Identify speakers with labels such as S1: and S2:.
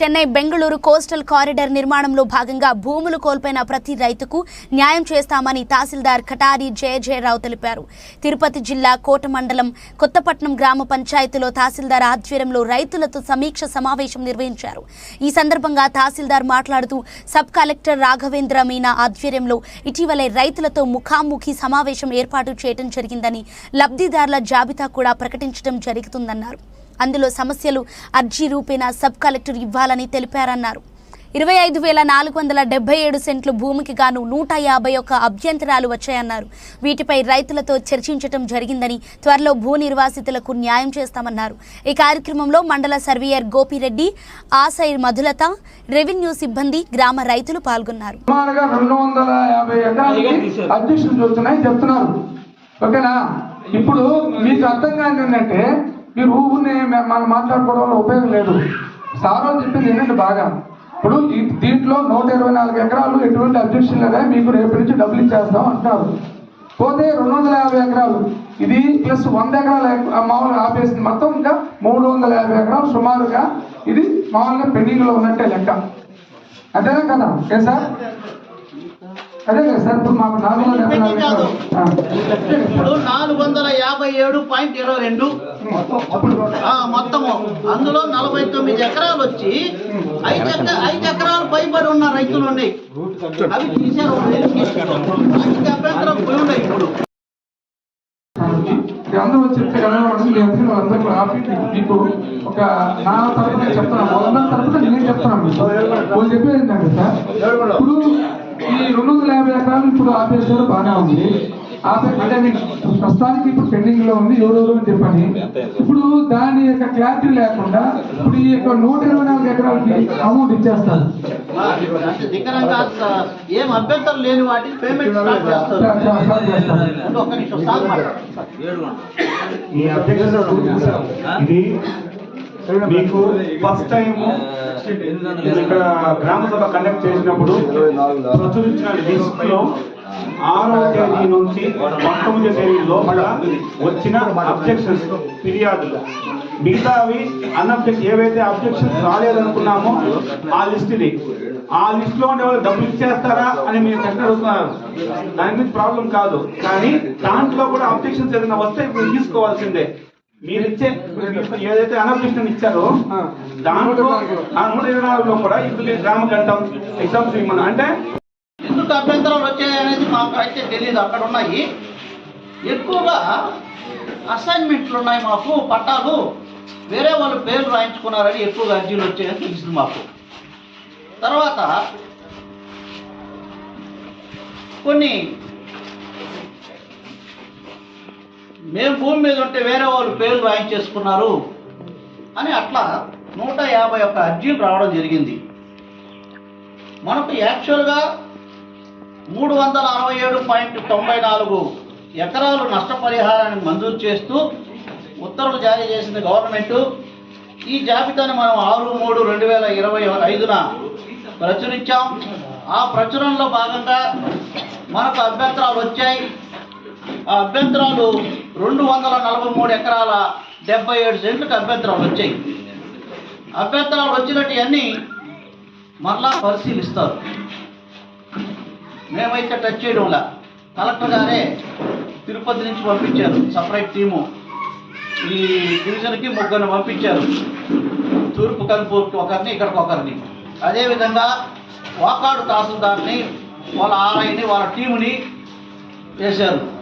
S1: Chennai Bengaluru coastal corridor నిర్మాణంలో భాగంగా భూములు కోల్పోయిన ప్రతి రైతుకు న్యాయం చేస్తామని తహసీల్దార్ కటారి జయ జయరావు తెలిపారు. తిరుపతి జిల్లా కోట మండలం కొత్తపట్నం గ్రామ పంచాయతీలో తహసీల్దార్ ఆధ్వర్యంలో రైతులతో సమీక్ష సమావేశం నిర్వహించారు. ఈ సందర్భంగా తహసీల్దార్ మాట్లాడుతూ సబ్ కలెక్టర్ రాఘవేంద్ర మీనా ఆధ్వర్యంలో ఇటీవలే రైతులతో ముఖాముఖి సమావేశం ఏర్పాటు చేయడం జరిగిందని లబ్ధిదారుల జాబితా కూడా ప్రకటించడం జరుగుతుందన్నారు. అందులో సమస్యలు అర్జీ రూపేణా సబ్ కలెక్టర్ ఇవ్వాలని తెలిపారన్నారు. ఇరవై ఐదు వేల నాలుగు వందల డెబ్బై ఏడు సెంట్లు భూమికి గాను నూట యాభై ఒక్క అభ్యంతరాలు వచ్చాయన్నారు. వీటిపై రైతులతో చర్చించటం జరిగిందని త్వరలో భూ నిర్వాసితులకు న్యాయం చేస్తామన్నారు. ఈ కార్యక్రమంలో మండల సర్వేయర్ గోపిరెడ్డి ఆసైర్ మధులత రెవెన్యూ సిబ్బంది గ్రామ రైతులు పాల్గొన్నారు.
S2: ఓకేనా? ఇప్పుడు మీకు అర్థం కాని ఏంటంటే మీరు ఊరిని మనం మాట్లాడుకోవడం వల్ల ఉపయోగం లేదు. సార్ చెప్పింది ఏంటంటే బాగా. ఇప్పుడు దీంట్లో నూట ఇరవై నాలుగు ఎకరాలు ఎటువంటి అబ్జెక్షన్ లేదా మీకు రేపు నుంచి డబ్బులు ఇచ్చేస్తాం అంటున్నారు. పోతే రెండు వందల యాభై ఎకరాలు. ఇది ప్లస్ వంద ఎకరాల మామూలుగా ఆపేసింది. మొత్తం ఇంకా మూడు వందల యాభై ఎకరాలు సుమారుగా ఇది మామూలుగా పెండింగ్లో ఉన్నట్టే లెక్క. అదేనా కదా? ఏ సార్? అదే కదా సార్ ఇప్పుడు మాకు నాలుగు వందల యాభై నాలుగు ఎకరాలు. ఆ.
S3: ఇప్పుడు నాలుగు వందల యాభై ఏడు పాయింట్ ఇరవై రెండు మొత్తము అందులో నలభై తొమ్మిది ఎకరాలు వచ్చి ఐదు ఐదు ఎకరాలు పైబడి ఉన్న రైతులు ఉన్నాయి అవి తీశారు ఐదు అభ్యంతరం పోయి ఉన్నాయి ఇప్పుడు
S2: అందరూ చెప్తే కదా ఆపి మీకు ఒక నా వాళ్ళందరి తరపున నేను. వాళ్ళు చెప్పేది ఏంటంటే సార్ ఇప్పుడు రెండు వందల యాభై ఎకరాలు ఇప్పుడు ఆపేసారు బాగానే ఉంది. ఆపే అంటే మీకు ప్రస్తుతానికి ఇప్పుడు పెండింగ్లో ఉంది ఎవరెవరు అని చెప్పని ఇప్పుడు దాని యొక్క క్లారిటీ లేకుండా ఇప్పుడు ఈ యొక్క నూట ఇరవై నాలుగు ఎకరాలకి అమౌంట్ ఇచ్చేస్తారు.
S3: ఏం అభ్యంతరం లేని వాటికి పేమెంట్ స్టార్ట్ చేస్తారు.
S2: స్టార్ట్ చేస్తారు.
S3: అంటే ఒక్క నిమిషం సార్ మాట్లాడు.
S4: ఈ అబ్జెక్షన్ ఇది మీకు ఫస్ట్ టైం ఇక్కడ గ్రామ సభ కండక్ట్ చేసినప్పుడు ప్రచురించిన లిస్ట్లో ఆరో తేదీ నుంచి పంతొమ్మిదో తేదీ లోపల వచ్చిన అబ్జెక్షన్స్ ఫిర్యాదులు. మిగతావి అన్అబ్జెక్ట్ ఏవైతే అబ్జెక్షన్స్ రాలేదనుకున్నామో ఆ లిస్ట్ ఇది ఆ లిస్ట్లో ఉండే వాళ్ళు డబ్బులు ఇచ్చేస్తారా అని మీరు ప్రశ్న అడుగుతున్నారు దాని గురించి ప్రాబ్లం కాదు. కానీ దాంట్లో కూడా అబ్జెక్షన్స్ ఏదైనా వస్తే ఇప్పుడు తీసుకోవాల్సిందే. మీరు ఇచ్చే ఏదైతే అనబ్జెక్షన్ ఇచ్చారో దాంట్లో ఆ నూట ఇరవై నాలుగులో కూడా ఇప్పుడు గ్రామ గంటం ఎగ్జామ్స్ ఇవ్వమని అంటే
S3: ఎందుకు అభ్యంతరాలు వచ్చాయి అనేది మాకు అయితే తెలియదు అక్కడ ఉన్నాయి. ఎక్కువగా అసైన్మెంట్లు ఉన్నాయి మాకు పట్టాలు. వేరే వాళ్ళు పేర్లు రాయించుకున్నారని ఎక్కువగా అర్జీలు వచ్చాయని తెలిసింది మాకు. తర్వాత కొన్ని మేము భూమి మీద ఉంటే వేరే వాళ్ళు పేర్లు రాయించేసుకున్నారు అని అట్లా నూట యాభై ఒక్క అర్జీలు రావడం జరిగింది. మనకు యాక్చువల్గా మూడు వందల అరవై ఏడు పాయింట్ తొంభై నాలుగు ఎకరాలు నష్టపరిహారాన్ని మంజూరు చేస్తూ ఉత్తర్వులు జారీ చేసిన గవర్నమెంట్. ఈ జాబితాను మనం ఆరు మూడు రెండు వేల ఇరవై ఐదున ప్రచురించాం. ఆ ప్రచురణలో భాగంగా మనకు అభ్యంతరాలు వచ్చాయి. అభ్యంతరాలు రెండు వందల నలభై మూడు ఎకరాల డెబ్బై ఏడు సెంట్లకు అభ్యంతరాలు వచ్చాయి. అభ్యంతరాలు వచ్చినట్టు అన్నీ మరలా పరిశీలిస్తారు. మేమైతే టచ్ చేయడంలా. కలెక్టర్ గారే తిరుపతి నుంచి పంపించారు. Separate team. ఈ డివిజన్కి ముగ్గురిని పంపించారు. తూర్పు కనుపూర్కి ఒకరిని ఇక్కడికి ఒకరిని. అదేవిధంగా వాకాడు తహసీల్దార్ని వాళ్ళ ఆర్ఐని వాళ్ళ టీముని వేశారు.